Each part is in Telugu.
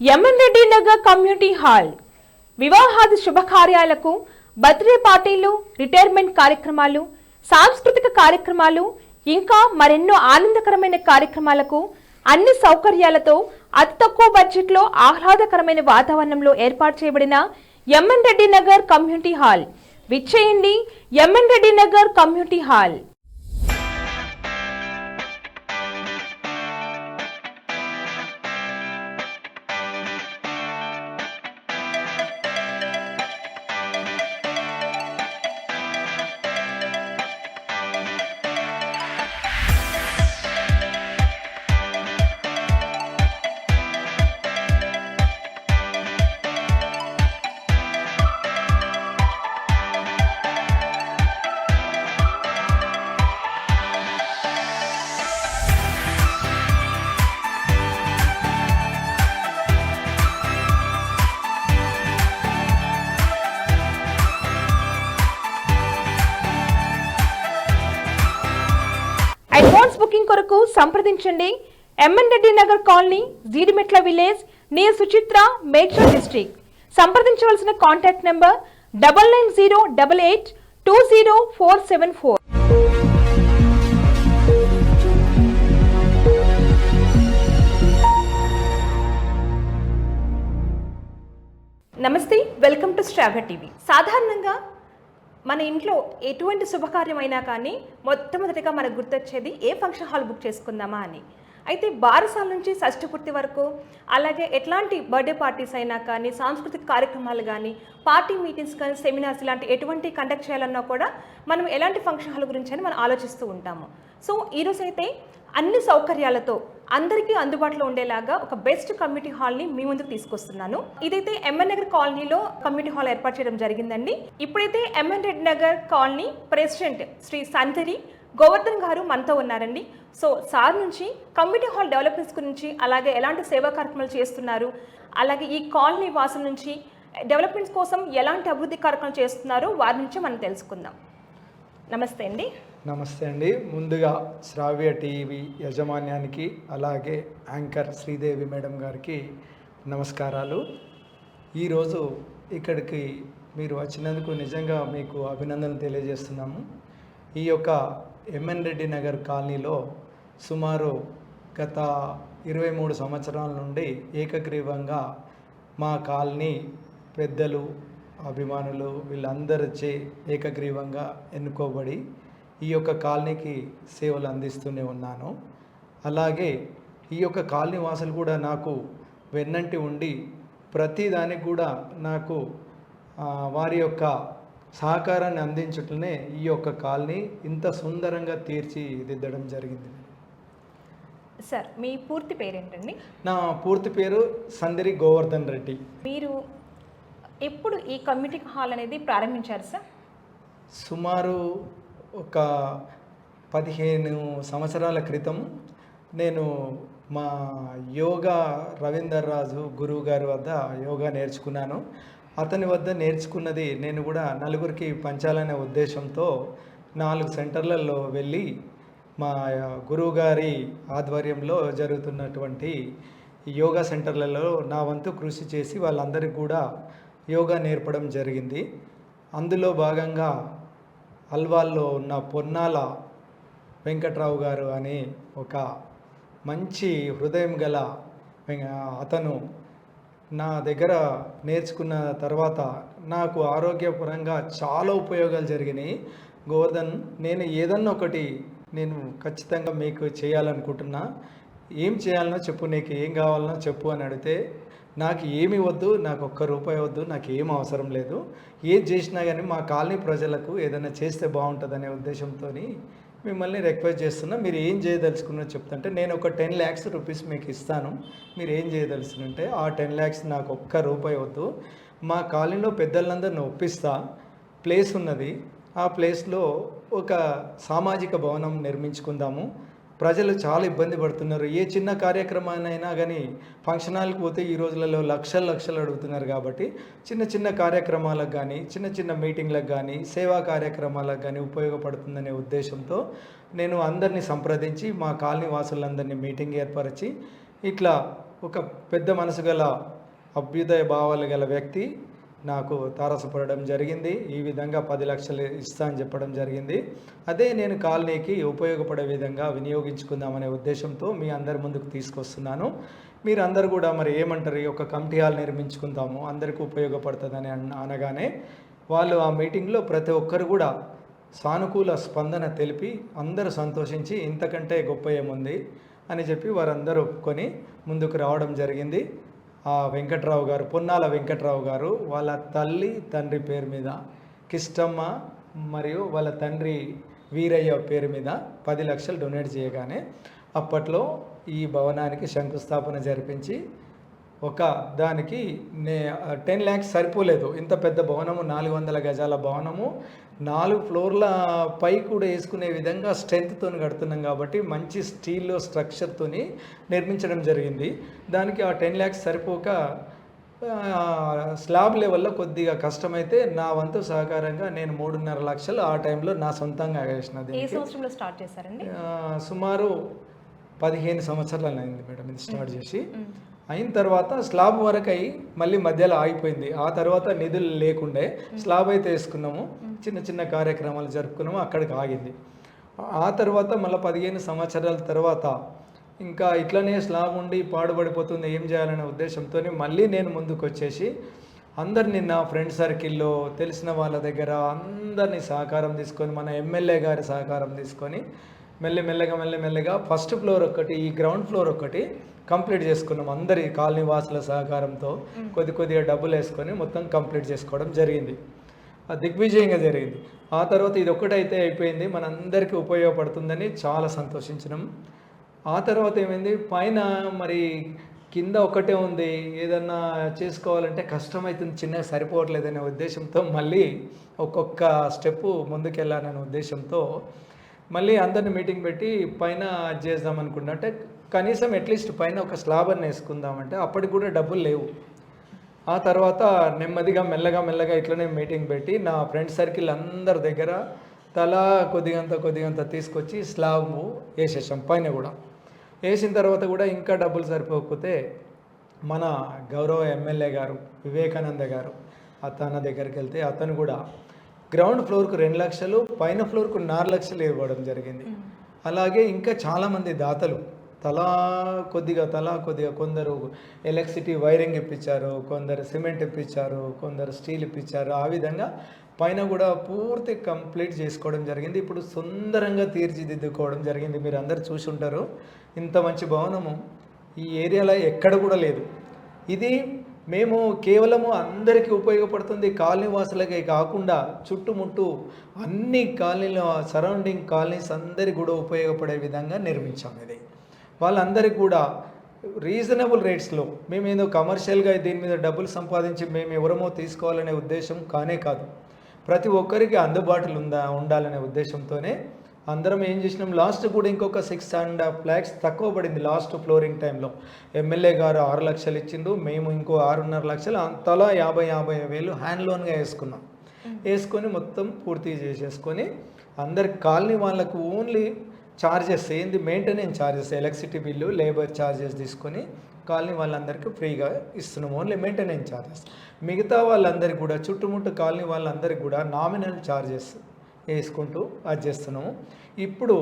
M N Reddy Nagar community hall. వివాహాది శుభకార్యాలకు బర్త్డే పార్టీలు రిటైర్మెంట్ కార్యక్రమాలు సాంస్కృతిక కార్యక్రమాలు ఇంకా మరెన్నో ఆనందకరమైన కార్యక్రమాలకు అన్ని సౌకర్యాలతో అతి తక్కువ బడ్జెట్లో ఆహ్లాదకరమైన వాతావరణంలో ఏర్పాటు చేయబడిన M N Reddy Nagar community hall. విచ్చేయండి M N Reddy Nagar community hall. సంప్రదించండి. M N Reddy Nagar colony Jeedimetla village near Suchitra Medchal district సంప్రదించవలసిన contact number double nine zero double eight two zero four seven four నమస్తే వెల్కమ్ టు స్ట్రాగర్ టీవీ సాధారణంగా మన ఇంట్లో ఎటువంటి శుభకార్యం అయినా కానీ మొట్టమొదటిగా మనకు గుర్తొచ్చేది ఏ ఫంక్షన్ హాల్ బుక్ చేసుకుందామా అని. అయితే బారసాల నుంచి షష్ఠపూర్తి వరకు అలాగే ఎట్లాంటి బర్త్డే పార్టీస్ అయినా కానీ సాంస్కృతిక కార్యక్రమాలు కానీ పార్టీ మీటింగ్స్ కానీ సెమినార్స్ ఇలాంటి ఎటువంటి కండక్ట్ చేయాలన్నా కూడా మనం ఎలాంటి ఫంక్షన్ హాల్ గురించి అని మనం ఆలోచిస్తూ ఉంటాము. సో ఈరోజు అయితే అన్ని సౌకర్యాలతో అందరికీ అందుబాటులో ఉండేలాగా ఒక బెస్ట్ కమ్యూనిటీ హాల్ని మీ ముందుకు తీసుకొస్తున్నాను. ఇదైతే ఎంఎన్ నగర్ కాలనీలో కమ్యూనిటీ హాల్ ఏర్పాటు చేయడం జరిగిందండి. ఇప్పుడైతే M N Reddy Nagar colony president Shri Santhari Govardhan గారు మనతో ఉన్నారండి. సో సార్ నుంచి కమ్యూనిటీ హాల్ డెవలప్మెంట్స్ గురించి అలాగే ఎలాంటి సేవా కార్యక్రమాలు చేస్తున్నారు అలాగే ఈ కాలనీ వాసం నుంచి డెవలప్మెంట్స్ కోసం ఎలాంటి అభివృద్ధి కార్యక్రమాలు చేస్తున్నారో వారి నుంచి మనం తెలుసుకుందాం. నమస్తే అండి. నమస్తే అండి. ముందుగా శ్రావ్య టీవీ యజమాన్యానికి అలాగే యాంకర్ శ్రీదేవి మేడం గారికి నమస్కారాలు. ఈరోజు ఇక్కడికి మీరు వచ్చినందుకు నిజంగా మీకు అభినందనలు తెలియజేస్తున్నాము. ఈ యొక్క ఎంఎన్ రెడ్డి నగర్ కాలనీలో సుమారు గత ఇరవై మూడు సంవత్సరాల నుండి ఏకగ్రీవంగా మా కాలనీ పెద్దలు అభిమానులు వీళ్ళందరిచే ఏకగ్రీవంగా ఎన్నుకోబడి ఈ యొక్క కాలనీకి సేవలు అందిస్తూనే ఉన్నాను. అలాగే ఈ యొక్క కాలనీ వాసులు కూడా నాకు వెన్నంటి ఉండి ప్రతిదానికి కూడా నాకు వారి యొక్క సహకారాన్ని అందించట్లనే ఈ యొక్క కాలనీ ఇంత సుందరంగా తీర్చిదిద్దడం జరిగింది. సార్ మీ పూర్తి పేరేంటండి? నా పూర్తి పేరు సందరి గోవర్ధన్ రెడ్డి. మీరు ఎప్పుడు ఈ కమ్యూనిటీ హాల్ అనేది ప్రారంభించారు సార్? సుమారు ఒక పదిహేను సంవత్సరాల క్రితం నేను మా యోగా రవీందర్ రాజు గురువు గారి వద్ద యోగా నేర్చుకున్నాను. అతని వద్ద నేర్చుకున్నది నేను కూడా నలుగురికి పంచాలనే ఉద్దేశంతో నాలుగు సెంటర్లలో వెళ్ళి మా గురువు గారి ఆధ్వర్యంలో జరుగుతున్నటువంటి యోగా సెంటర్లలో నా వంతు కృషి చేసి వాళ్ళందరికీ కూడా యోగా నేర్పడం జరిగింది. అందులో భాగంగా అల్వాల్లో ఉన్న పొన్నాల వెంకట్రావు గారు అని ఒక మంచి హృదయం గల అతను నా దగ్గర నేర్చుకున్న తర్వాత నాకు ఆరోగ్యపరంగా చాలా ఉపయోగాలు జరిగినాయి. గోవర్ధన్ నేను ఏదన్నా ఒకటి నేను ఖచ్చితంగా మీకు చేయాలనుకుంటున్నా. ఏం చేయాలనో చెప్పు నీకు ఏం కావాలనో చెప్పు అని అడిగితే నాకు ఏమి వద్దు నాకు ఒక్క రూపాయి వద్దు నాకు ఏం అవసరం లేదు. ఏది చేసినా కానీ మా కాలనీ ప్రజలకు ఏదైనా చేస్తే బాగుంటుందనే ఉద్దేశంతో మిమ్మల్ని రిక్వెస్ట్ చేస్తున్నా. మీరు ఏం చేయదలుచుకున్నా చెప్తుంటే నేను ఒక టెన్ ల్యాక్స్ రూపీస్ మీకు ఇస్తాను. మీరు ఏం చేయదలుచుకుంటే ఆ టెన్ ల్యాక్స్ నాకు ఒక్క రూపాయి వద్దు. మా కాలనీలో పెద్దలందరిని ఒప్పిస్తా. ప్లేస్ ఉన్నది. ఆ ప్లేస్లో ఒక సామాజిక భవనం నిర్మించుకుందాము. ప్రజలు చాలా ఇబ్బంది పడుతున్నారు. ఏ చిన్న కార్యక్రమాన్నైనా కానీ ఫంక్షన్ హాల్కి పోతే ఈ రోజులలో లక్షలు లక్షలు అడుగుతున్నారు కాబట్టి చిన్న చిన్న కార్యక్రమాలకు కానీ చిన్న చిన్న మీటింగ్లకు కానీ సేవా కార్యక్రమాలకు కానీ ఉపయోగపడుతుందనే ఉద్దేశంతో నేను అందరినీ సంప్రదించి మా కాలనీ వాసులందరినీ మీటింగ్ ఏర్పరిచి ఇట్లా ఒక పెద్ద మనసు గల అభ్యుదయ భావాలు గల వ్యక్తి నాకు తారసపడడం జరిగింది. ఈ విధంగా పది లక్షలు ఇస్తా అని చెప్పడం జరిగింది. అదే నేను కాలనీకి ఉపయోగపడే విధంగా వినియోగించుకుందామనే ఉద్దేశంతో మీ అందరి ముందుకు తీసుకొస్తున్నాను. మీరు కూడా మరి ఏమంటారు? ఈ యొక్క కమిటీ హాల్ నిర్మించుకుందాము. అందరికీ ఉపయోగపడుతుందని అనగానే వాళ్ళు ఆ మీటింగ్లో ప్రతి ఒక్కరు కూడా సానుకూల స్పందన తెలిపి అందరూ సంతోషించి ఇంతకంటే గొప్ప ఏముంది? అని చెప్పి వారందరూ ఒప్పుకొని ముందుకు రావడం జరిగింది. వెంకట్రావు గారు పొన్నాల వెంకట్రావు గారు వాళ్ళ తల్లి తండ్రి పేరు మీద కిష్టమ్మ మరియు వాళ్ళ తండ్రి వీరయ్య పేరు మీద పది లక్షలు డొనేట్ చేయగానే అప్పట్లో ఈ భవనానికి శంకుస్థాపన జరిపించి ఒక దానికి నే టెన్ ల్యాక్స్ సరిపోలేదు. ఇంత పెద్ద భవనము నాలుగు వందల గజాల భవనము నాలుగు ఫ్లోర్ల పై కూడా వేసుకునే విధంగా స్ట్రెంగ్త్తో కడుతున్నాం కాబట్టి మంచి స్టీల్ స్ట్రక్చర్తోని నిర్మించడం జరిగింది. దానికి ఆ టెన్ ల్యాక్స్ సరిపోక స్లాబ్ లెవెల్లో కొద్దిగా కష్టమైతే నా వంతు సహకారంగా నేను మూడున్నర లక్షలు ఆ టైంలో నా సొంతంగా వేసిన స్టార్ట్ చేశారండి? సుమారు పదిహేను సంవత్సరాలు అయింది మేడం ఇది స్టార్ట్ చేసి. అయిన తర్వాత స్లాబ్ వరకు అయ్యి మళ్ళీ మధ్యలో ఆగిపోయింది. ఆ తర్వాత నిధులు లేకుండే స్లాబ్ అయితే వేసుకున్నాము. చిన్న చిన్న కార్యక్రమాలు జరుపుకున్నాము. అక్కడికి ఆగింది. ఆ తర్వాత మళ్ళీ పదిహేను సంవత్సరాల తర్వాత ఇంకా ఇట్లనే స్లాబ్ ఉండి పాడుపడిపోతుంది ఏం చేయాలనే ఉద్దేశంతో మళ్ళీ నేను ముందుకు వచ్చేసి అందరిని నా ఫ్రెండ్ సర్కిల్లో తెలిసిన వాళ్ళ దగ్గర అందరినీ సహకారం తీసుకొని మన ఎమ్మెల్యే గారి సహకారం తీసుకొని మెల్లి మెల్లగా మెల్లి మెల్లగా ఫస్ట్ ఫ్లోర్ ఒకటి ఈ గ్రౌండ్ ఫ్లోర్ ఒకటి కంప్లీట్ చేసుకున్నాం అందరి కాలనీ వాసుల సహకారంతో కొద్ది కొద్దిగా డబ్బులు వేసుకొని మొత్తం కంప్లీట్ చేసుకోవడం జరిగింది. దిగ్విజయంగా జరిగింది. ఆ తర్వాత ఇది ఒక్కటైతే అయిపోయింది. మనందరికీ ఉపయోగపడుతుందని చాలా సంతోషించినాం. ఆ తర్వాత ఏమైంది? పైన మరి కింద ఒకటే ఉంది. ఏదన్నా చేసుకోవాలంటే కష్టమవుతుంది చిన్నగా సరిపోవట్లేదనే ఉద్దేశంతో మళ్ళీ ఒక్కొక్క స్టెప్ ముందుకెళ్ళాలనే ఉద్దేశంతో మళ్ళీ అందరిని మీటింగ్ పెట్టి పైన చేద్దాం కనీసం అట్లీస్ట్ పైన ఒక స్లాబ్ అని వేసుకుందామంటే అప్పటికి కూడా డబ్బులు లేవు. ఆ తర్వాత నెమ్మదిగా మెల్లగా మెల్లగా ఇట్లనే మీటింగ్ పెట్టి నా ఫ్రెండ్ సర్కిల్ అందరి దగ్గర తలా కొద్దిగంత కొద్దిగంత తీసుకొచ్చి స్లాబ్ వేసేసాం పైన కూడా. వేసిన తర్వాత కూడా ఇంకా డబ్బులు సరిపోకపోతే మన గౌరవ ఎమ్మెల్యే గారు వివేకానంద గారు అతన దగ్గరికి వెళ్తే అతను కూడా గ్రౌండ్ ఫ్లోర్కు రెండు లక్షలు పైన ఫ్లోర్కు నాలుగు లక్షలు ఇవ్వడం జరిగింది. అలాగే ఇంకా చాలామంది దాతలు తలా కొద్దిగా తలా కొద్దిగా కొందరు ఎలక్ట్రిసిటీ వైరింగ్ ఇప్పించారు కొందరు సిమెంట్ ఇప్పించారు కొందరు స్టీల్ ఇప్పించారు. ఆ విధంగా పైన కూడా పూర్తి కంప్లీట్ చేసుకోవడం జరిగింది. ఇప్పుడు సుందరంగా తీర్చిదిద్దుకోవడం జరిగింది. మీరు అందరు చూసి ఉంటారు ఇంత మంచి భవనము ఈ ఏరియాలో ఎక్కడ కూడా లేదు. ఇది మేము కేవలము అందరికీ ఉపయోగపడుతుంది కాలనీ వాసులకే కాకుండా చుట్టుముట్టు అన్ని కాలనీలో సరౌండింగ్ కాలనీస్ అందరికి కూడా ఉపయోగపడే విధంగా నిర్మించాం ఇది. వాళ్ళందరికీ కూడా రీజనబుల్ రేట్స్లో మేము ఏదో కమర్షియల్గా దీని మీద డబ్బులు సంపాదించి మేము ఎవరమో తీసుకోవాలనే ఉద్దేశం కానే కాదు. ప్రతి ఒక్కరికి అందుబాటులో ఉందా ఉండాలనే ఉద్దేశంతోనే అందరం ఏం చేసినాం లాస్ట్ కూడా ఇంకొక సిక్స్ అండ్ హాఫ్ ల్యాక్స్ తక్కువ పడింది లాస్ట్ ఫ్లోరింగ్ టైంలో. ఎమ్మెల్యే గారు ఆరు లక్షలు ఇచ్చిండు మేము ఇంకో ఆరున్నర లక్షలు అంతలా యాభై యాభై వేలు హ్యాండ్ లోన్గా వేసుకున్నాం. వేసుకొని మొత్తం పూర్తి చేసేసుకొని అందరి కాలనీ వాళ్ళకు ఓన్లీ చార్జెస్ ఏంది? Maintenance charges electricity bill labour charges తీసుకొని కాలనీ వాళ్ళందరికీ ఫ్రీగా ఇస్తున్నాము. ఓన్లీ మెయింటెనెన్స్ చార్జెస్ మిగతా వాళ్ళందరికీ కూడా చుట్టుముట్టు కాలనీ వాళ్ళందరికీ కూడా నామినల్ చార్జెస్ వేసుకుంటూ అది చేస్తున్నాము. ఇప్పుడు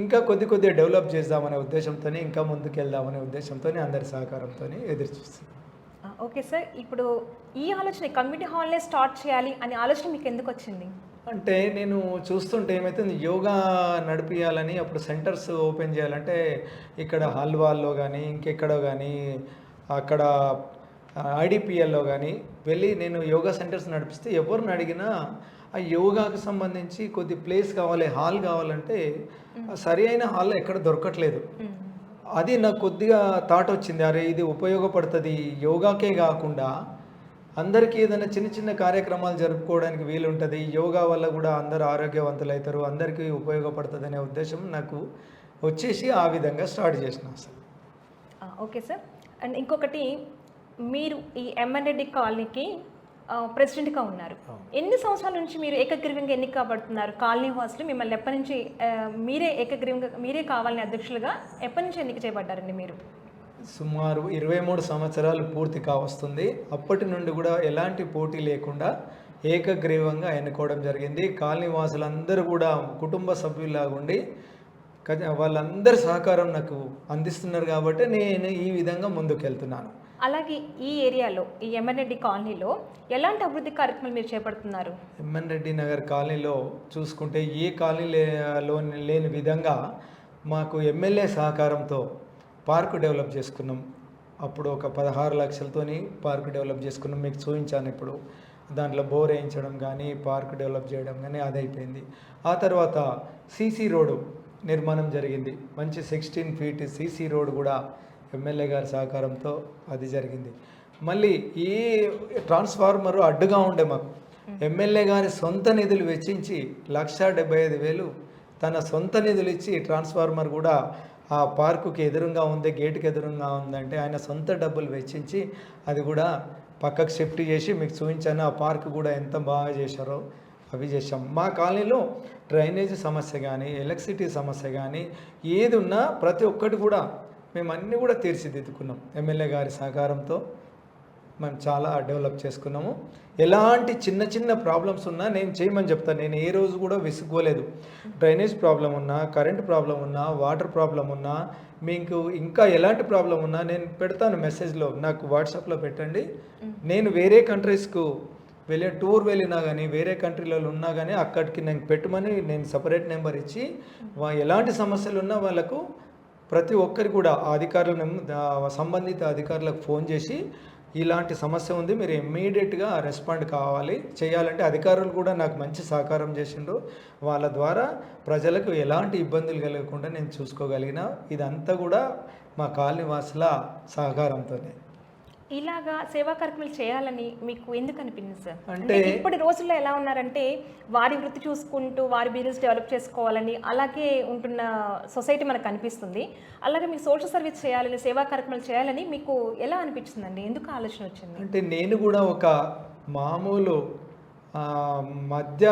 ఇంకా కొద్ది కొద్దిగా డెవలప్ చేద్దామనే ఉద్దేశంతో ఇంకా ముందుకు వెళ్దామనే ఉద్దేశంతో అందరి సహకారంతో ఎదురు చూస్తున్నాం. Okay sir. ఇప్పుడు ఈ ఆలోచన కమ్యూనిటీ హాల్నే స్టార్ట్ చేయాలి అనే ఆలోచన మీకు ఎందుకు వచ్చింది? అంటే నేను చూస్తుంటే ఏమైతుంది యోగా నడిపియాలని అప్పుడు సెంటర్స్ ఓపెన్ చేయాలంటే ఇక్కడ హల్వాల్లో కానీ ఇంకెక్కడో కానీ అక్కడ ఐడిపిఎల్లో కానీ వెళ్ళి నేను యోగా సెంటర్స్ నడిపిస్తే ఎవరిని అడిగినా ఆ యోగాకు సంబంధించి కొద్ది ప్లేస్ కావాలి హాల్ కావాలంటే సరి అయిన హాల్ ఎక్కడ దొరకట్లేదు. అది నాకు కొద్దిగా థాట్ వచ్చింది అరే ఇది ఉపయోగపడుతుంది యోగాకే కాకుండా అందరికీ ఏదైనా చిన్న చిన్న కార్యక్రమాలు జరుపుకోవడానికి వీలుంటుంది. యోగా వల్ల కూడా అందరూ ఆరోగ్యవంతులు అవుతారు అందరికీ ఉపయోగపడుతుంది అనే ఉద్దేశం నాకు వచ్చేసి ఆ విధంగా స్టార్ట్ చేసిన అసలు. ఆ, ఓకే సార్. అండ్ ఇంకొకటి మీరు ఈ ఎంఎన్ రెడ్డి కాలనీకి ప్రెసిడెంట్గా ఉన్నారు. ఎన్ని సంవత్సరాల నుంచి మీరు ఏకగ్రీవంగా ఎన్నిక కాబడుతున్నారు కాలనీ వాసులు మిమ్మల్ని ఎప్పటి నుంచి మీరే ఏకగ్రీవంగా మీరే కావాలని అధ్యక్షులుగా ఎప్పటి నుంచి ఎన్నిక చేయబడ్డారండి మీరు? సుమారు ఇరవై మూడు సంవత్సరాలు పూర్తి కావస్తుంది. అప్పటి నుండి కూడా ఎలాంటి పోటీ లేకుండా ఏకగ్రీవంగా ఎన్నుకోవడం జరిగింది. కాలనీ వాసులందరూ కూడా కుటుంబ సభ్యులాగా ఉండి వాళ్ళందరి సహకారం నాకు అందిస్తున్నారు కాబట్టి నేను ఈ విధంగా ముందుకెళ్తున్నాను. అలాగే ఈ ఏరియాలో ఈ ఎమ్మెన్రెడ్డి కాలనీలో ఎలాంటి అభివృద్ధి కార్యక్రమాలు మీరు చేపడుతున్నారు? ఎంఎన్ రెడ్డి నగర్ కాలనీలో చూసుకుంటే ఏ కాలనీలో లేని విధంగా మాకు ఎమ్మెల్యే సహకారంతో పార్కు డెవలప్ చేసుకున్నాం. అప్పుడు ఒక పదహారు లక్షలతోని పార్క్ డెవలప్ చేసుకున్నాం. మీకు చూపించాను ఇప్పుడు. దాంట్లో బోర్ వేయించడం కానీ పార్క్ డెవలప్ చేయడం కానీ అది అయిపోయింది ఆ తర్వాత సీసీ రోడ్డు నిర్మాణం జరిగింది. మంచి సిక్స్టీన్ ఫీట్ సీసీ రోడ్ కూడా ఎమ్మెల్యే గారి సహకారంతో అది జరిగింది. మళ్ళీ ఈ ట్రాన్స్ఫార్మర్ అడ్డుగా ఉండే మాకు. ఎమ్మెల్యే గారి సొంత నిధులు వెచ్చించి లక్ష డెబ్బై ఐదు వేలు తన సొంత నిధులు ఇచ్చి ట్రాన్స్ఫార్మర్ కూడా ఆ పార్కుకి ఎదురుగా ఉంది గేటుకి ఎదురుగా ఉందంటే ఆయన సొంత డబ్బులు వెచ్చించి అది కూడా పక్కకు షిఫ్ట్ చేసి మీకు చూపించాను ఆ పార్క్ కూడా ఎంత బాగా చేశారో అవి చేసాం మా కాలనీలో డ్రైనేజ్ సమస్య కానీ ఎలక్ట్రిసిటీ సమస్య కానీ ఏది ఉన్నా ప్రతి ఒక్కటి కూడా మేము అన్నీ కూడా తీర్చిదిద్దుకున్నాం. ఎమ్మెల్యే గారి సహకారంతో మేము చాలా డెవలప్ చేసుకున్నాము. ఎలాంటి చిన్న చిన్న ప్రాబ్లమ్స్ ఉన్నా నేను చేయమని చెప్తాను నేను ఏ రోజు కూడా విసుక్కోలేదు. డ్రైనేజ్ ప్రాబ్లం ఉన్నా కరెంట్ ప్రాబ్లం ఉన్నా వాటర్ ప్రాబ్లం ఉన్నా మీకు ఇంకా ఎలాంటి ప్రాబ్లం ఉన్నా నేను పెడతాను మెసేజ్లో నాకు వాట్సాప్లో పెట్టండి. నేను వేరే కంట్రీస్కు వెళ్ళే టూర్ వెళ్ళినా కానీ వేరే కంట్రీలలో ఉన్నా కానీ అక్కడికి నేను పెట్టమని నేను సపరేట్ నెంబర్ ఇచ్చి వా- ఎలాంటి సమస్యలు ఉన్నా వాళ్ళకు ప్రతి ఒక్కరి కూడా ఆ సంబంధిత అధికారులకు ఫోన్ చేసి ఇలాంటి సమస్య ఉంది మీరు ఇమ్మీడియట్గా రెస్పాండ్ కావాలి. చేయాలంటే అధికారులు కూడా నాకు మంచి సహకారం చేసిండ్రు. వాళ్ళ ద్వారా ప్రజలకు ఎలాంటి ఇబ్బందులు కలగకుండా నేను చూసుకోగలిగిన ఇదంతా కూడా మా కాలనీ వాసుల సహకారంతోనే. ఇలాగా సేవా కార్యక్రమాలు చేయాలని మీకు ఎందుకు అనిపించింది సార్? అంటే- ఇప్పటి రోజుల్లో ఎలా ఉన్నారంటే వారి వృత్తి చూసుకుంటూ వారి బిజినెస్ డెవలప్ చేసుకోవాలని అలాగే ఉంటున్న సొసైటీ మనకు అనిపిస్తుంది. అలాగే మీకు సోషల్ సర్వీస్ చేయాలని సేవా కార్యక్రమాలు చేయాలని మీకు ఎలా అనిపించిందండి? ఎందుకు ఆలోచన వచ్చింది? అంటే నేను కూడా ఒక మామూలు మధ్య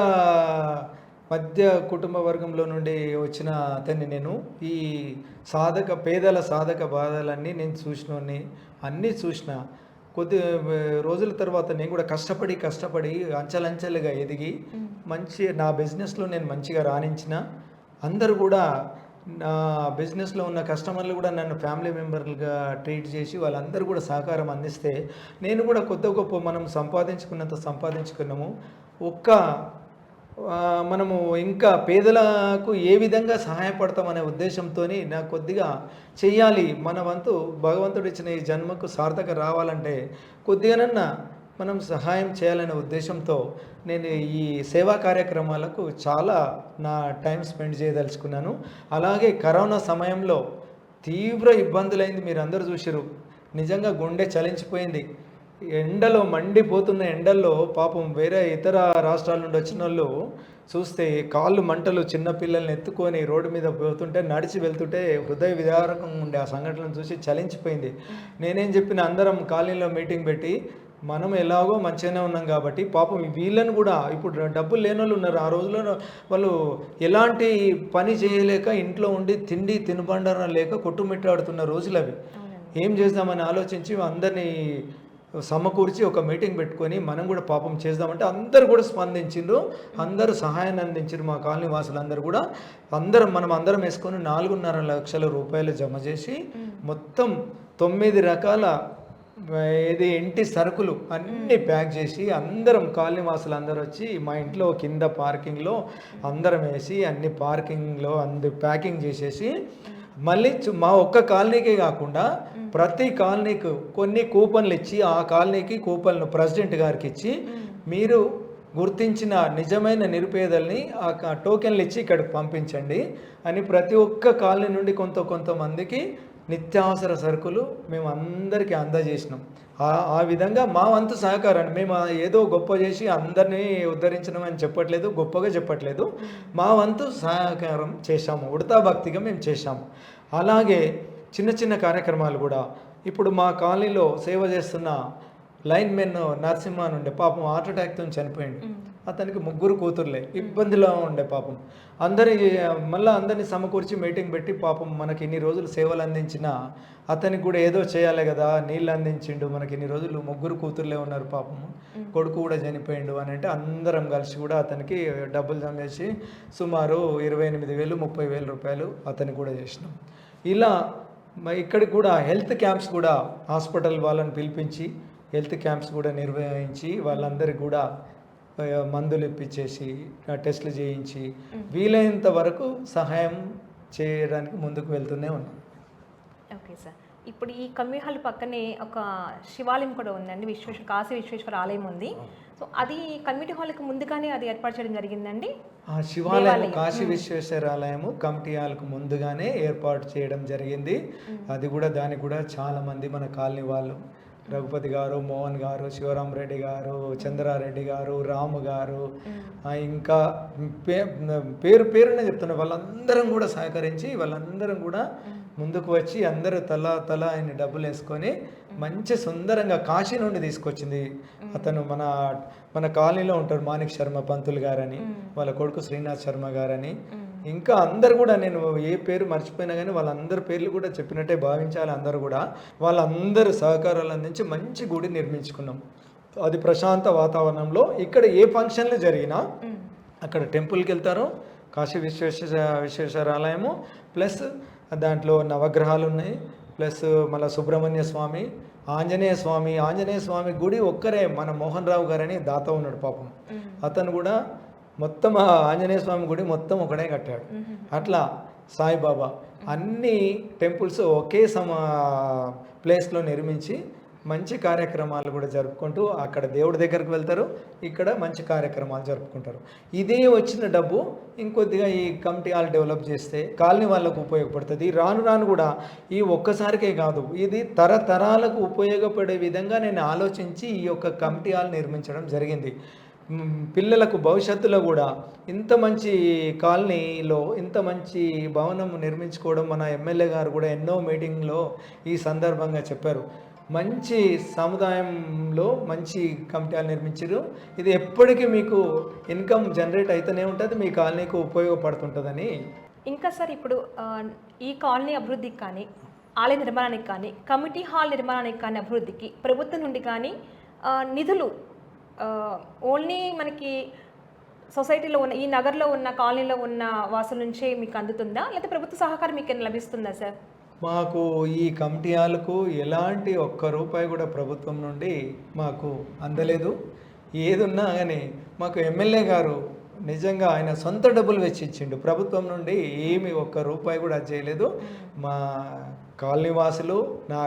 మధ్య కుటుంబ వర్గంలో నుండి వచ్చిన అతన్ని నేను. ఈ సాధక పేదల సాధక బాధలన్నీ నేను చూసినోని అన్నీ చూసిన కొద్ది రోజుల తర్వాత నేను కూడా కష్టపడి కష్టపడి అంచెలంచెలుగా ఎదిగి మంచి నా బిజినెస్లో నేను మంచిగా రాణించిన అందరూ కూడా నా బిజినెస్లో ఉన్న కస్టమర్లు కూడా నన్ను ఫ్యామిలీ మెంబర్లుగా ట్రీట్ చేసి వాళ్ళందరూ కూడా సహకారం అందిస్తే నేను కూడా కొద్ది గొప్ప మనం సంపాదించుకున్నంత సంపాదించుకున్నాము. ఒక్క మనము ఇంకా పేదలకు ఏ విధంగా సహాయపడతామనే ఉద్దేశంతో నా కొద్దిగా చెయ్యాలి. మన వంతు భగవంతుడు ఇచ్చిన ఈ జన్మకు సార్థక రావాలంటే కొద్దిగానన్నా మనం సహాయం చేయాలనే ఉద్దేశంతో నేను ఈ సేవా కార్యక్రమాలకు చాలా నా టైం స్పెండ్ చేయదలుచుకున్నాను. అలాగే కరోనా సమయంలో తీవ్ర ఇబ్బందులైంది మీరు అందరూ చూసారు నిజంగా గుండె చలించిపోయింది. ఎండలో మండిపోతున్న ఎండల్లో పాపం వేరే ఇతర రాష్ట్రాల నుండి వచ్చిన వాళ్ళు చూస్తే కాళ్ళు మంటలు చిన్న పిల్లల్ని ఎత్తుకొని రోడ్డు మీద పోతుంటే నడిచి వెళ్తుంటే హృదయ విదారకంగా ఉండే ఆ సంఘటనను చూసి చలించిపోయింది. నేనేం చెప్పిన అందరం కాలనీలో మీటింగ్ పెట్టి మనం ఎలాగో మంచిగానే ఉన్నాం కాబట్టి పాపం వీళ్ళని కూడా ఇప్పుడు డబ్బులు లేని వాళ్ళు ఉన్నారు. ఆ రోజుల్లో వాళ్ళు ఎలాంటి పని చేయలేక ఇంట్లో ఉండి తిండి తినుబండారం లేక కొట్టుమిట్టాడుతున్న రోజులు అవి. ఏం చేద్దామని ఆలోచించి అందరినీ సమకూర్చి ఒక మీటింగ్ పెట్టుకొని మనం కూడా పాపం చేద్దామంటే అందరు కూడా స్పందించిండ్రు. అందరూ సహాయాన్ని అందించారు మా కాలనీ వాసులందరూ కూడా. అందరం మనం అందరం వేసుకొని నాలుగున్నర లక్షల రూపాయలు జమ చేసి మొత్తం తొమ్మిది రకాల ఇది ఇంటి సరుకులు అన్నీ ప్యాక్ చేసి అందరం కాలనీ వాసులు అందరూ వచ్చి మా ఇంట్లో కింద పార్కింగ్లో అందరం వేసి అన్ని పార్కింగ్లో అందు ప్యాకింగ్ చేసేసి మళ్ళీ మా ఒక్క కాలనీకే కాకుండా ప్రతి కాలనీకి కొన్ని కూపన్లు ఇచ్చి ఆ కాలనీకి కూపన్లు ప్రెసిడెంట్ గారికి ఇచ్చి మీరు గుర్తించిన నిజమైన నిరుపేదల్ని ఆ టోకెన్లు ఇచ్చి ఇక్కడికి పంపించండి అని ప్రతి ఒక్క కాలనీ నుండి కొంత కొంతమందికి నిత్యావసర సరుకులు మేము అందరికీ అందజేసినాం. ఆ ఆ విధంగా మా వంతు సహకారాన్ని మేము ఏదో గొప్ప చేసి అందరినీ ఉద్ధరించడం అని చెప్పట్లేదు గొప్పగా చెప్పట్లేదు. మా వంతు సహకారం చేశాము ఉడతా భక్తిగా మేము చేశాము. అలాగే చిన్న చిన్న కార్యక్రమాలు కూడా. ఇప్పుడు మా కాలనీలో సేవ చేస్తున్న లైన్ మెన్ నరసింహ నుండి పాపం హార్ట్ అటాక్తో చనిపోయింది అతనికి ముగ్గురు కూతుర్లే. ఇబ్బందిలో ఉండే పాపం. అందరి మళ్ళీ అందరిని సమకూర్చి మీటింగ్ పెట్టి పాపం మనకి ఇన్ని రోజులు సేవలు అందించిన అతనికి కూడా ఏదో చేయాలి కదా నీళ్ళు అందించిండు మనకి ఇన్ని రోజులు ముగ్గురు కూతుర్లే ఉన్నారు పాపము కొడుకు కూడా చనిపోయిండు అని అంటే అందరం కలిసి కూడా అతనికి డబ్బులు జమ చేసి సుమారు ఇరవై ఎనిమిది వేలు ముప్పై వేల రూపాయలు అతనికి కూడా చేసినాం. ఇలా ఇక్కడికి కూడా హెల్త్ క్యాంప్స్ కూడా హాస్పిటల్ వాళ్ళని పిలిపించి హెల్త్ క్యాంప్స్ కూడా నిర్వహించి వాళ్ళందరికీ కూడా మందులు ఇప్పించేసి టెస్టులు చేయించి వీలైనంత వరకు సహాయం చేయడానికి ముందుకు వెళ్తూనే ఉన్నాం. Okay sir. ఇప్పుడు ఈ కమ్యూనిటీ హాల్ పక్కనే ఒక శివాలయం కూడా ఉందండి. విశ్వేశ్వర కాశీ విశ్వేశ్వర ఆలయం ఉంది. సో అది కమ్యూనిటీ హాల్కి ముందుగానే అది ఏర్పాటు చేయడం జరిగిందండి? ఆ శివాలయం కాశీ విశ్వేశ్వరాలయము కమిటీ హాల్కు ముందుగానే ఏర్పాటు చేయడం జరిగింది. అది కూడా దానికి కూడా చాలా మంది మన కాలనీ వాళ్ళు రఘుపతి గారు మోహన్ గారు శివరాం రెడ్డి గారు చంద్రారెడ్డి గారు రాము గారు ఇంకా పే- పేరు పేరునే చెప్తున్నా వాళ్ళందరం కూడా సహకరించి వాళ్ళందరం కూడా ముందుకు వచ్చి అందరూ తల తల ఆయన డబ్బులు వేసుకొని మంచి సుందరంగా కాశీ నుండి తీసుకొచ్చింది. అతను మన మన కాలనీలో ఉంటారు మాణిక్ శర్మ పంతులు గారని వాళ్ళ కొడుకు శ్రీనాథ్ శర్మ గారని. ఇంకా అందరు కూడా నేను ఏ పేరు మర్చిపోయినా కానీ వాళ్ళందరి పేర్లు కూడా చెప్పినట్టే భావించాలి అందరూ కూడా. వాళ్ళందరూ సహకారాలు అందించి మంచి గుడి నిర్మించుకున్నాం. అది ప్రశాంత వాతావరణంలో ఇక్కడ ఏ ఫంక్షన్లు జరిగినా అక్కడ టెంపుల్కి వెళ్తారు. కాశీ విశ్వేశ్వర విశ్వేశ్వర ఆలయము ప్లస్ దాంట్లో నవగ్రహాలు ఉన్నాయి. ప్లస్ మళ్ళీ సుబ్రహ్మణ్య స్వామి ఆంజనేయ స్వామి ఆంజనేయ స్వామి గుడి ఒక్కరే మన మోహన్ రావు గారని దాత ఉన్నాడు పాపం అతను కూడా మొత్తం ఆంజనేయ స్వామి గుడి మొత్తం ఒకడే కట్టాడు. అట్లా సాయిబాబా అన్ని టెంపుల్స్ ఒకే సమ ప్లేస్లో నిర్మించి మంచి కార్యక్రమాలు కూడా జరుపుకుంటూ అక్కడ దేవుడి దగ్గరికి వెళ్తారు. ఇక్కడ మంచి కార్యక్రమాలు జరుపుకుంటారు. ఇదే వచ్చిన డబ్బు ఇంకొద్దిగా ఈ కమిటీ హాల్ డెవలప్ చేస్తే కాలనీ వాళ్ళకు ఉపయోగపడుతుంది. రాను రాను కూడా ఈ ఒక్కసారికే కాదు ఇది తరతరాలకు ఉపయోగపడే విధంగా నేను ఆలోచించి ఈ యొక్క కమిటీ హాల్ నిర్మించడం జరిగింది. పిల్లలకు భవిష్యత్తులో కూడా ఇంత మంచి కాలనీలో ఇంత మంచి భవనం నిర్మించుకోవడం మన ఎమ్మెల్యే గారు కూడా ఎన్నో మీటింగ్లో ఈ సందర్భంగా చెప్పారు. మంచి సముదాయంలో మంచి కమిటీలు నిర్మించారు. ఇది ఎప్పటికీ మీకు ఇన్కమ్ జనరేట్ అయితేనే ఉంటుంది మీ కాలనీకి ఉపయోగపడుతుంటుందని. ఇంకా సార్ ఇప్పుడు ఈ కాలనీ అభివృద్ధికి కానీ ఆలయ నిర్మాణానికి కానీ కమిటీ హాల్ నిర్మాణానికి కానీ అభివృద్ధికి ప్రభుత్వం నుండి కానీ నిధులు ఓన్లీ మనకి సొసైటీలో ఉన్న ఈ నగర్లో ఉన్న కాలనీలో ఉన్న వాసుల నుంచే మీకు అందుతుందా? లేకపోతే ప్రభుత్వ సహకారం మీకు లభిస్తుందా సార్? మాకు ఈ కమిటీ హాల్కు ఎలాంటి ఒక్క రూపాయి కూడా ప్రభుత్వం నుండి మాకు అందలేదు. ఏదున్నా కానీ మాకు ఎమ్మెల్యే గారు నిజంగా ఆయన సొంత డబ్బులు వెచ్చించిండు ప్రభుత్వం నుండి ఏమి ఒక్క రూపాయి కూడా చేయలేదు. మా కాలనీ వాసులు నా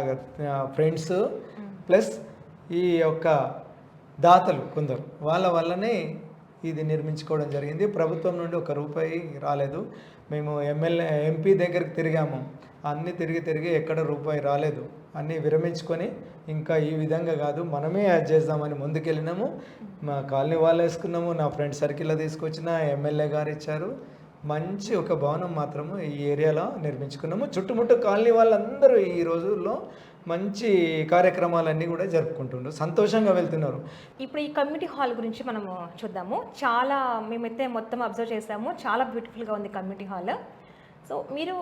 ఫ్రెండ్స్ ప్లస్ ఈ యొక్క దాతలు కొందరు. వాళ్ళ వల్లనే ఇది నిర్మించుకోవడం జరిగింది. ప్రభుత్వం నుండి ఒక రూపాయి రాలేదు. మేము ఎమ్మెల్యే ఎంపీ దగ్గరికి తిరిగాము. అన్నీ తిరిగి తిరిగి ఎక్కడ రూపాయి రాలేదు అన్నీ విరమించుకొని ఇంకా ఈ విధంగా కాదు మనమే యాడ్ చేద్దామని ముందుకెళ్ళినాము. మా కాలనీ వాళ్ళు వేసుకున్నాము నా ఫ్రెండ్ సర్కిల్లో తీసుకొచ్చిన ఎమ్మెల్యే గారు ఇచ్చారు. మంచి ఒక భవనం మాత్రము ఈ ఏరియాలో నిర్మించుకున్నాము. చుట్టుముట్టు కాలనీ వాళ్ళందరూ ఈ రోజుల్లో మంచి కార్యక్రమాలన్నీ కూడా జరుపుకుంటుండ్రు. సంతోషంగా వెళ్తున్నారు. ఇప్పుడు ఈ కమ్యూనిటీ హాల్ గురించి మనము చూద్దాము. చాలా మేమైతే మొత్తం అబ్జర్వ్ చేసాము. చాలా బ్యూటిఫుల్గా ఉంది కమ్యూనిటీ హాల్. సో మీరు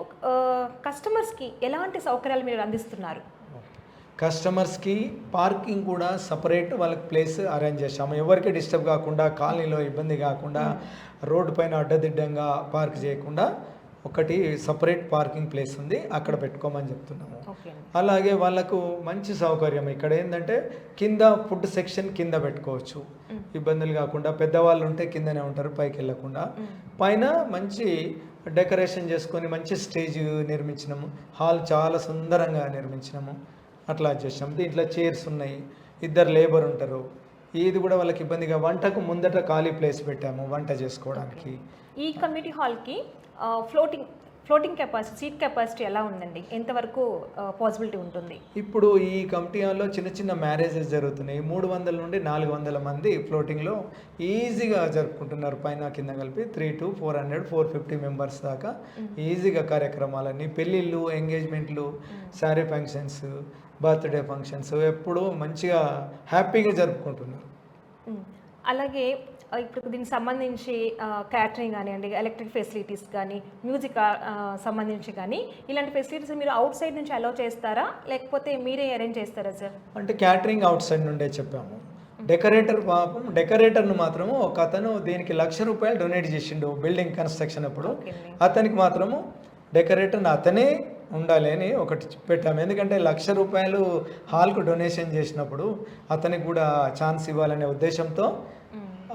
కస్టమర్స్కి ఎలాంటి సౌకర్యాలు మీరు అందిస్తున్నారు? కస్టమర్స్కి పార్కింగ్ కూడా సపరేట్ వాళ్ళకి ప్లేస్ అరేంజ్ చేసాము ఎవరికి డిస్టర్బ్ కాకుండా కాలనీలో ఇబ్బంది కాకుండా రోడ్డు పైన అడ్డదిడ్డంగా పార్క్ చేయకుండా ఒకటి సపరేట్ పార్కింగ్ ప్లేస్ ఉంది. అక్కడ పెట్టుకోమని చెప్తున్నాము. అలాగే వాళ్ళకు మంచి సౌకర్యం. ఇక్కడ ఏంటంటే కింద ఫుడ్ సెక్షన్ కింద పెట్టుకోవచ్చు. ఇబ్బందులు కాకుండా పెద్దవాళ్ళు ఉంటే కిందనే ఉంటారు పైకి వెళ్ళకుండా. పైన మంచి డెకరేషన్ చేసుకొని మంచి స్టేజ్ నిర్మించినాము. హాల్ చాలా సుందరంగా నిర్మించినాము. అట్లా చేసాం దీంట్లో చైర్స్ ఉన్నాయి. ఇద్దరు లేబర్ ఉంటారు. ఇది కూడా వాళ్ళకి ఇబ్బందిగా వంటకు ముందట ఖాళీ ప్లేస్ పెట్టాము వంట చేసుకోవడానికి. ఈ కమ్యూనిటీ హాల్కి floating floating capacity seat capacity ఎలా ఉందండి? ఎంతవరకు పాసిబిలిటీ ఉంటుంది? ఇప్పుడు ఈ కమిటీ హాల్లో చిన్న చిన్న మ్యారేజెస్ జరుగుతున్నాయి. మూడు వందల నుండి నాలుగు వందల మంది ఫ్లోటింగ్లో ఈజీగా జరుపుకుంటున్నారు పైన కింద కలిపి three to four hundred four fifty members దాకా ఈజీగా కార్యక్రమాలన్నీ పెళ్ళిళ్ళు ఎంగేజ్మెంట్లు శారీ ఫంక్షన్స్ బర్త్డే ఫంక్షన్స్ ఎప్పుడూ మంచిగా హ్యాపీగా జరుపుకుంటున్నారు. అలాగే ఇప్పుడు దీనికి సంబంధించి క్యాటరింగ్ కానివ్వండి ఎలక్ట్రిక్ ఫెసిలిటీస్ కానీ మ్యూజిక్ సంబంధించి కానీ ఇలాంటి ఫెసిలిటీస్ మీరు అవుట్ సైడ్ నుంచి అలౌ చేస్తారా? లేకపోతే మీరే అరేంజ్ చేస్తారా సార్ అంటే క్యాటరింగ్ అవుట్ సైడ్ నుండే చెప్పాము. డెకరేటర్ పాపం డెకరేటర్ను మాత్రము ఒక అతను దీనికి లక్ష రూపాయలు డొనేట్ చేసిండు బిల్డింగ్ కన్స్ట్రక్షన్ అప్పుడు. అతనికి మాత్రము డెకరేటర్ అతనే ఉండాలి అని ఒకటి పెట్టాము. ఎందుకంటే లక్ష రూపాయలు హాల్కు డొనేషన్ చేసినప్పుడు అతనికి కూడా ఛాన్స్ ఇవ్వాలనే ఉద్దేశంతో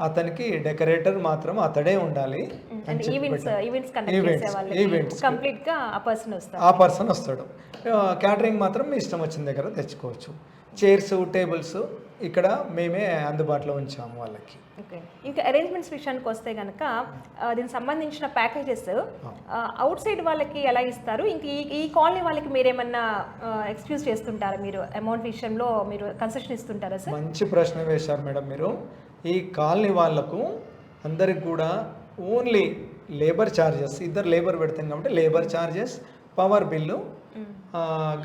అతనికి డెకరేటర్ మాత్రం అతడే ఉండాలి ఆ పర్సన్ వస్తాడు. క్యాటరింగ్ మాత్రం మీ ఇష్టం వచ్చిన దగ్గర తెచ్చుకోవచ్చు. చైర్స్ టేబుల్స్ ఇక్కడ మేమే అందుబాటులో ఉంచాము వాళ్ళకి. ఓకే. ఇంకా అరేంజ్మెంట్స్ విషయానికి వస్తే కనుక దీనికి సంబంధించిన ప్యాకేజెస్ అవుట్ సైడ్ వాళ్ళకి ఎలా ఇస్తారు? ఇంక ఈ ఈ కాలనీ వాళ్ళకి మీరు ఏమన్నా ఎక్స్క్యూజ్ చేస్తుంటారా? మీరు అమౌంట్ విషయంలో మీరు కన్సెషన్ ఇస్తుంటారా సార్ మంచి ప్రశ్న వేశారు మేడం మీరు. ఈ కాలనీ వాళ్ళకు అందరికి కూడా ఓన్లీ లేబర్ ఛార్జెస్ ఇద్దరు లేబర్ పెడతాం కాబట్టి labour charges power bill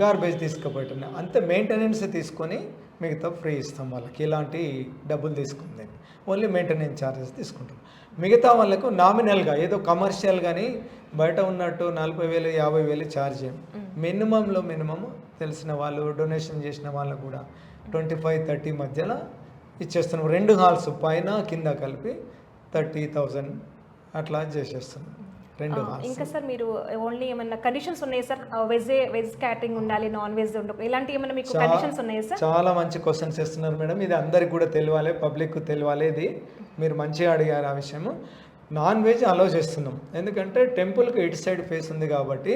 garbage తీసుకుపోయిన అంతే మెయింటెనెన్స్ తీసుకొని మిగతా ఫ్రీ ఇస్తాం వాళ్ళకి. ఇలాంటి డబ్బులు తీసుకుంది. ఓన్లీ మెయింటెనెన్స్ ఛార్జెస్ తీసుకుంటాం. మిగతా వాళ్ళకు నామినల్గా ఏదో కమర్షియల్ కానీ బయట ఉన్నట్టు నలభై వేలు యాభై వేలు ఛార్జ్ చేయం. మినిమంలో మినిమం తెలిసిన వాళ్ళు డొనేషన్ చేసిన వాళ్ళకు కూడా ట్వంటీ ఫైవ్ థర్టీ మధ్యలో ఇచ్చేస్తున్నాం. రెండు హాల్స్ పైన కింద కలిపి థర్టీ థౌజండ్ అట్లా చేసేస్తున్నాం. రెండు ఇంకా సార్ మీరు ఓన్లీ ఏమన్నా కండిషన్స్ ఉన్నాయి సార్? వెజ్ వెజ్ క్యాటరింగ్ ఉండాలి నాన్ వెజ్ ఉండదు ఇలాంటి ఏమన్నా మీకు కండిషన్స్ ఉన్నాయా సార్? చాలా మంచి క్వశ్చన్స్ ఇస్తున్నారు మేడం. ఇది అందరికి కూడా తెలియాలి పబ్లిక్ తెలియాలి. ఇది మీరు మంచిగా అడిగారు ఆ విషయము. నాన్ వెజ్ అలో చేస్తున్నాం. ఎందుకంటే టెంపుల్కి ఇటు సైడ్ ఫేస్ ఉంది కాబట్టి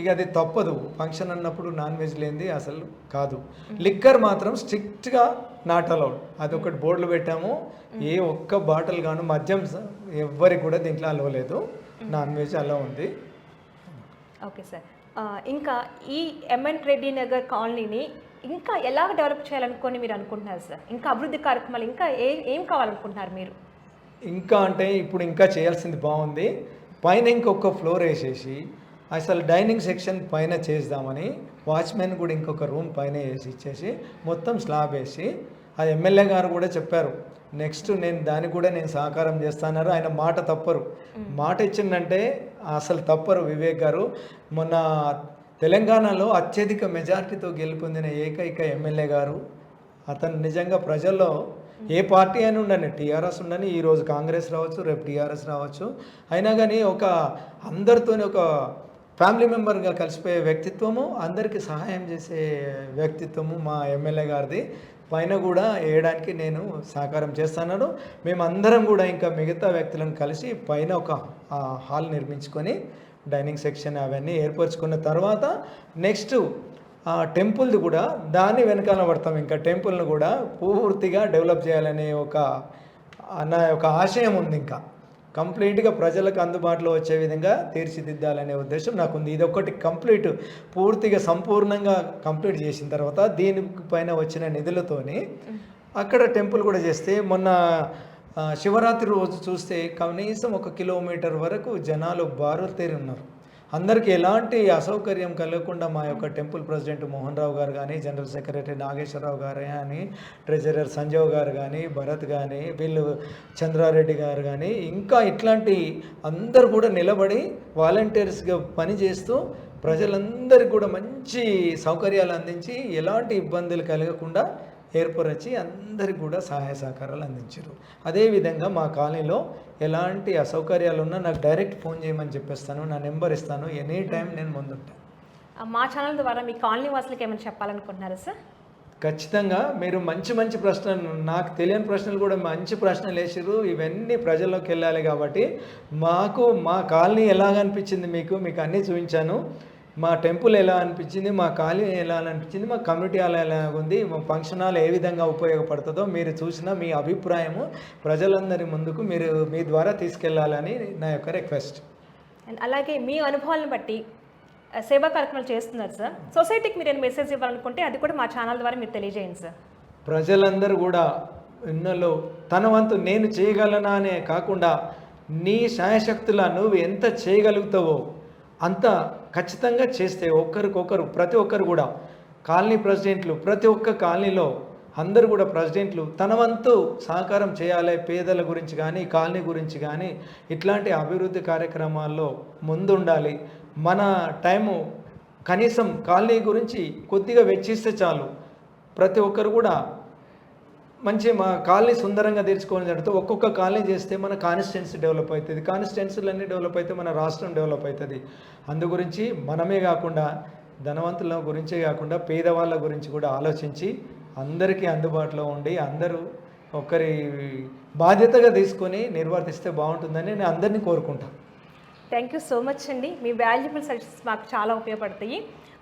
ఇక అది తప్పదు. ఫంక్షన్ అన్నప్పుడు నాన్ వెజ్ లేనిది అసలు కాదు. లిక్కర్ మాత్రం స్ట్రిక్ట్గా నాట్ అలౌడ్ అది ఒకటి బోర్డులు పెట్టాము. ఏ ఒక్క బాటిల్ గాను మద్యం ఎవ్వరికి కూడా దీంట్లో అలో లేదు. నాన్ వెజ్ అలా ఉంది. ఓకే సార్ ఇంకా ఈ ఎంఎన్ రెడ్డి నగర్ కాలనీని ఇంకా ఎలా డెవలప్ చేయాలనుకొని మీరు అనుకుంటున్నారు సార్ ఇంకా అభివృద్ధి కార్యక్రమాలు ఇంకా ఏ ఏం కావాలనుకుంటున్నారు మీరు? ఇంకా అంటే ఇప్పుడు ఇంకా చేయాల్సింది బాగుంది. పైన ఇంకొక ఫ్లోర్ వేసేసి అసలు డైనింగ్ సెక్షన్ పైన చేద్దామని వాచ్మెన్ కూడా ఇంకొక రూమ్ పైన వేసి ఇచ్చేసి మొత్తం స్లాబ్ వేసి ఆ ఎమ్మెల్యే గారు కూడా చెప్పారు. నెక్స్ట్ నేను దానికి కూడా నేను సహకారం చేస్తాన్నారు ఆయన మాట తప్పరు. మాట ఇచ్చిందంటే అసలు తప్పరు వివేక్ గారు. మొన్న తెలంగాణలో అత్యధిక మెజార్టీతో గెలుపొందిన ఏకైక ఎమ్మెల్యే గారు. అతను నిజంగా ప్రజల్లో ఏ పార్టీ అయినా ఉండని టీఆర్ఎస్ ఉండని ఈరోజు కాంగ్రెస్ రావచ్చు రేపు టీఆర్ఎస్ రావచ్చు. అయినా కానీ ఒక అందరితోని ఒక ఫ్యామిలీ మెంబర్గా కలిసిపోయే వ్యక్తిత్వము అందరికీ సహాయం చేసే వ్యక్తిత్వము మా ఎమ్మెల్యే గారిది. పైన కూడా వేయడానికి నేను సహకారం చేస్తున్నాను. మేమందరం కూడా ఇంకా మిగతా వ్యక్తులను కలిసి పైన ఒక హాల్ నిర్మించుకొని డైనింగ్ సెక్షన్ అవన్నీ ఏర్పరచుకున్న తర్వాత నెక్స్ట్ ఆ టెంపుల్ది కూడా దాన్ని వెనకాల పడతాం. ఇంకా టెంపుల్ని కూడా పూర్తిగా డెవలప్ చేయాలనే ఒక నా యొక్క ఆశయం ఉంది ఇంకా. కంప్లీట్గా ప్రజలకు అందుబాటులో వచ్చే విధంగా తీర్చిదిద్దాలనే ఉద్దేశం నాకు ఉంది ఇది ఒకటి కంప్లీట్ పూర్తిగా సంపూర్ణంగా కంప్లీట్ చేసిన తర్వాత దీనిపైన వచ్చిన నిధులతోని అక్కడ టెంపుల్ కూడా చేస్తే మొన్న శివరాత్రి రోజు చూస్తే కనీసం ఒక కిలోమీటర్ వరకు జనాలు బారుతేరి ఉన్నారు అందరికీ ఎలాంటి అసౌకర్యం కలగకుండా మా యొక్క టెంపుల్ ప్రెసిడెంట్ మోహన్ రావు గారు కానీ జనరల్ సెక్రటరీ నాగేశ్వరరావు గారు కానీ ట్రెజరర్ సంజయ్ గారు కానీ భరత్ కానీ వీళ్ళు చంద్రారెడ్డి గారు కానీ ఇంకా ఇట్లాంటి అందరు కూడా నిలబడి వాలంటీర్స్గా పనిచేస్తూ ప్రజలందరికీ కూడా మంచి సౌకర్యాలు అందించి ఎలాంటి ఇబ్బందులు కలగకుండా ఏర్పరచి అందరికి కూడా సహాయ సహకారాలు అందించారు. అదేవిధంగా మా కాలనీలో ఎలాంటి అసౌకర్యాలు ఉన్నా నాకు డైరెక్ట్ ఫోన్ చేయమని చెప్పేస్తాను నా నెంబర్ ఇస్తాను ఎనీ టైం నేను ముందుంటాను మా ఛానల్ ద్వారా మీ కాలనీ వాసులకి ఏమైనా చెప్పాలనుకుంటున్నారా సార్? ఖచ్చితంగా మీరు మంచి మంచి ప్రశ్నలు నాకు తెలియని ప్రశ్నలు కూడా మంచి ప్రశ్నలు వేసారు ఇవన్నీ ప్రజల్లోకి వెళ్ళాలి కాబట్టి మాకు మా కాలనీ ఎలాగ అనిపించింది మీకు మీకు అన్నీ చూపించాను. మా టెంపుల్ ఎలా అనిపించింది మా కాలనీ ఎలా అనిపించింది మా కమ్యూనిటీ హాల్ ఎలా ఉంది మా ఫంక్షన్ హాల్ ఏ విధంగా ఉపయోగపడుతుందో మీరు చూసిన మీ అభిప్రాయము ప్రజలందరి ముందుకు మీరు మీ ద్వారా తీసుకెళ్ళాలని నా యొక్క రిక్వెస్ట్ అండ్ అలాగే మీ అనుభవాలను బట్టి సేవా కార్యక్రమాలు చేస్తున్నారు సార్. సొసైటీకి మీరు ఏమైనా మెసేజ్ ఇవ్వాలనుకుంటే అది కూడా మా ఛానల్ ద్వారా మీరు తెలియజేయండి సార్. ప్రజలందరూ కూడా ఎన్నలో తన వంతు నేను చేయగలనా అనే కాకుండా నీ శాయశక్తుల నువ్వు ఎంత చేయగలుగుతావో అంత ఖచ్చితంగా చేస్తే ఒక్కరికొకరు ప్రతి ఒక్కరు కూడా కాలనీ ప్రెసిడెంట్లు ప్రతి ఒక్క కాలనీలో అందరూ కూడా ప్రెసిడెంట్లు తన వంతు సహకారం చేయాలి పేదల గురించి కానీ కాలనీ గురించి కానీ ఇట్లాంటి అభివృద్ధి కార్యక్రమాల్లో ముందుండాలి. మన టైము కనీసం కాలనీ గురించి కొద్దిగా వెచ్చిస్తే చాలు. ప్రతి ఒక్కరు కూడా మంచి మా కాలనీ సుందరంగా తీర్చుకోవాలని జరుగుతుంది ఒక్కొక్క కాలనీ చేస్తే మన కాన్స్టిట్యున్సీ డెవలప్ అవుతుంది. కాన్స్టిట్యున్సీలన్నీ డెవలప్ అయితే మన రాష్ట్రం డెవలప్ అవుతుంది. అందు గురించి మనమే కాకుండా ధనవంతుల గురించే కాకుండా పేదవాళ్ళ గురించి కూడా ఆలోచించి అందరికీ అందుబాటులో ఉండి అందరూ ఒకరి బాధ్యతగా తీసుకొని నిర్వర్తిస్తే బాగుంటుందని నేను అందరినీ కోరుకుంటాను థ్యాంక్ యూ సో మచ్ అండి. మీ వాల్యుబుల్ సజెషన్స్ మాకు చాలా ఉపయోగపడతాయి.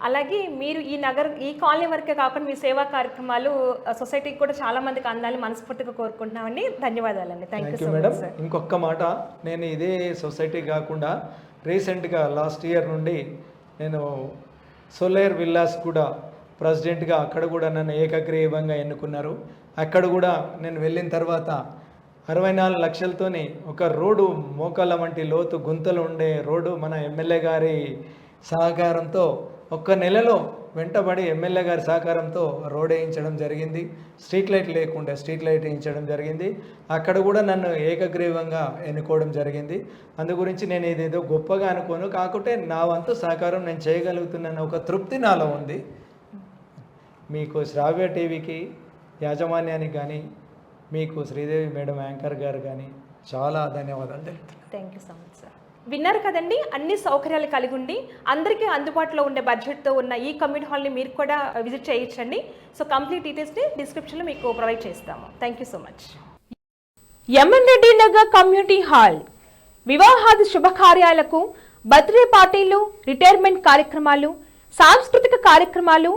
అలాగే మీరు ఈ నగర ఈ కాలనీ వరకే కాకుండా మీ సేవా కార్యక్రమాలు సొసైటీకి కూడా చాలా మందికి అందాలని మనస్ఫూర్తిగా కోరుకుంటున్నామండి. ధన్యవాదాలండి. Thank you thank you so madam ఇంకొక మాట. నేను ఇదే సొసైటీ కాకుండా రీసెంట్గా లాస్ట్ ఇయర్ నుండి నేను సోలేర్ విల్లాస్ కూడా ప్రెసిడెంట్గా అక్కడ కూడా నన్ను ఏకగ్రీవంగా ఎన్నుకున్నారు. అక్కడ కూడా నేను వెళ్ళిన తర్వాత అరవై నాలుగు లక్షలతోని ఒక రోడ్డు మోకాళ్ళ వంటి లోతు గుంతలు ఉండే రోడ్డు మన ఎమ్మెల్యే గారి సహకారంతో ఒక్క నెలలో వెంటబడి ఎమ్మెల్యే గారి సహకారంతో రోడ్ వేయించడం జరిగింది. స్ట్రీట్ లైట్ లేకుండా స్ట్రీట్ లైట్ వేయించడం జరిగింది. అక్కడ కూడా నన్ను ఏకగ్రీవంగా ఎన్నుకోవడం జరిగింది. అందు గురించి నేను ఇదేదో గొప్పగా అనుకోను. కాకుంటే నా వంతు సహకారం నేను చేయగలుగుతున్నాను ఒక తృప్తి నాలో ఉంది. మీకు శ్రావ్య టీవీకి యాజమాన్యానికి కానీ మీకు శ్రీదేవి మేడం యాంకర్ గారు కానీ చాలా ధన్యవాదాలు తెలుపుతున్నాను. Thank you so much sir విన్నారు కదండి అన్ని సౌకర్యాలు కలిగి ఉండి అందరికీ అందుబాటులో ఉండే బడ్జెట్తో ఉన్న ఈ కమ్యూనిటీ హాల్ని మీరు కూడా విజిట్ చేయొచ్చండి. సో కంప్లీట్ డీటెయిల్స్ని డిస్క్రిప్షన్లో మీకు ప్రొవైడ్ చేస్తాము. Thank you so much M N Reddy Nagar community hall. వివాహాది శుభకార్యాలకు బర్త్డే పార్టీలు రిటైర్మెంట్ కార్యక్రమాలు సాంస్కృతిక కార్యక్రమాలు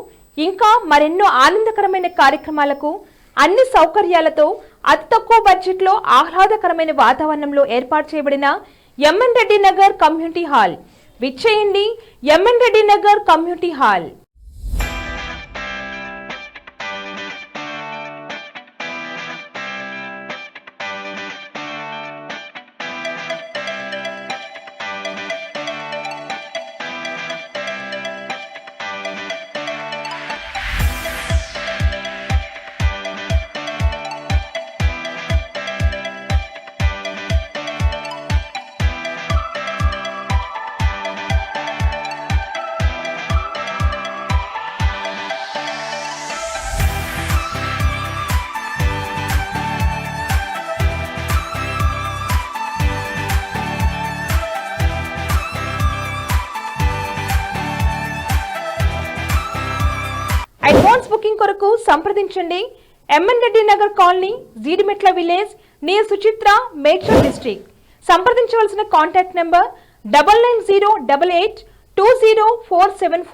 ఇంకా మరెన్నో ఆనందకరమైన కార్యక్రమాలకు అన్ని సౌకర్యాలతో అతి తక్కువ బడ్జెట్లో ఆహ్లాదకరమైన వాతావరణంలో ఏర్పాటు చేయబడిన M N Reddy Nagar community hall. విచ్చేయండి M N Reddy Nagar community hall. సంప్రదించండి. M N Reddy Nagar colony Jeedimetla village near Suchitra Medchal district. సంప్రదించవలసిన contact number double nine zero double eight two zero four seven